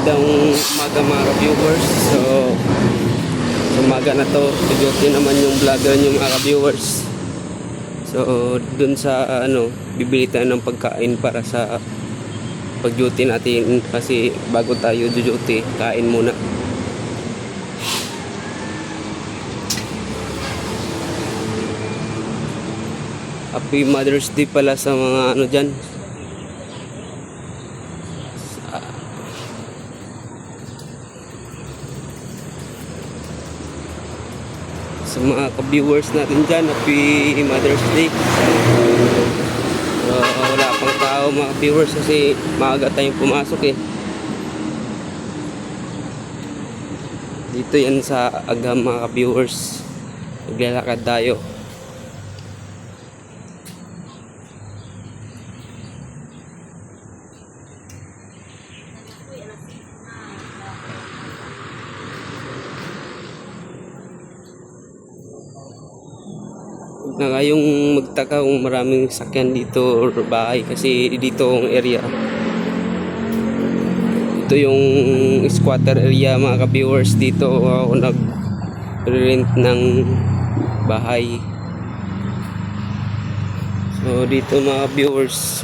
Magandang umaga mga viewers. So, umaga na to, duty naman yung vlogger nyo mga viewers. So, dun sa ano, bibili tayo ng pagkain para sa pag-duty natin kasi bago tayo duty, kain muna. Happy Mother's Day pala sa mga ano dyan. Sa mga ka-viewers natin dyan, Happy Mother's Day. So, wala pang tao mga viewers kasi maaga tayong pumasok eh. Dito yan sa Agam mga viewers. Naglalakad tayo. Na kayong magtaka kung maraming sakyan dito or bahay kasi dito ang area. Ito yung squatter area mga ka-viewers dito ako nag-rent ng bahay. So dito mga viewers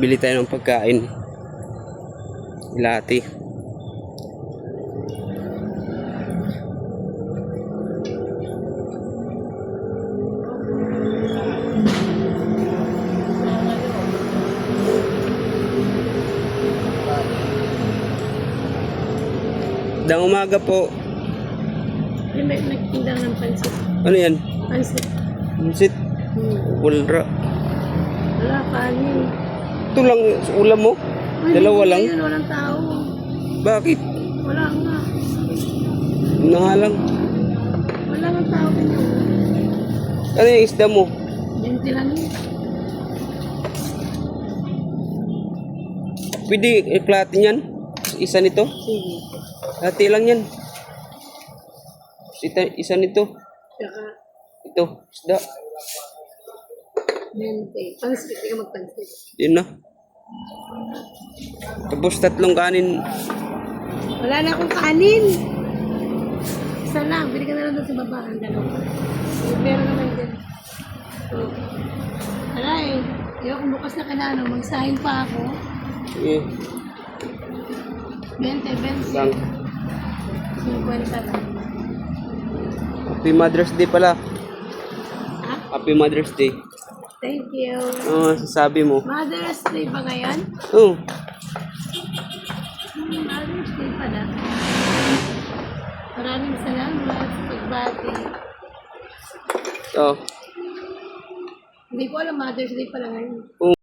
bili tayo ng pagkain. Lati. Dang umaga po. Yung may nagtinda ng pansit. Ano yan? Pansit. Sit. Hmm. Ulra. Wala, kanin. Ito lang ulam mo? Ay, Dalawa lang? Yun, walang tao. Bakit? Wala nga. Na nga lang. Wala nga tao dito. Ano yung isda mo? 20 lang yun. Pwede iklatin yan? Isa nito? Sige. Hati lang yan. Isa, isa nito. Tsaka Ito, isda. 20. Pansit. Hindi ka magpansit. Yun na. Tapos tatlong kanin. Wala na akong kanin. Isa lang. Bili ka na lang doon sa baba. Ang dalawa. Pera naman din. So, aray. Kaya kung bukas na kanano, magsahin pa ako. Sige, 20, 20. lang. 50 lang. Happy Mother's Day pala. Ha? Happy Mother's Day. Thank you. Ano sasabi mo? Mother's Day ba ngayon? Oh, Hmm, Mother's Day pala. Maraming salamat sa pagbati. oh. Hindi ko alam Mother's Day pala ngayon. oh.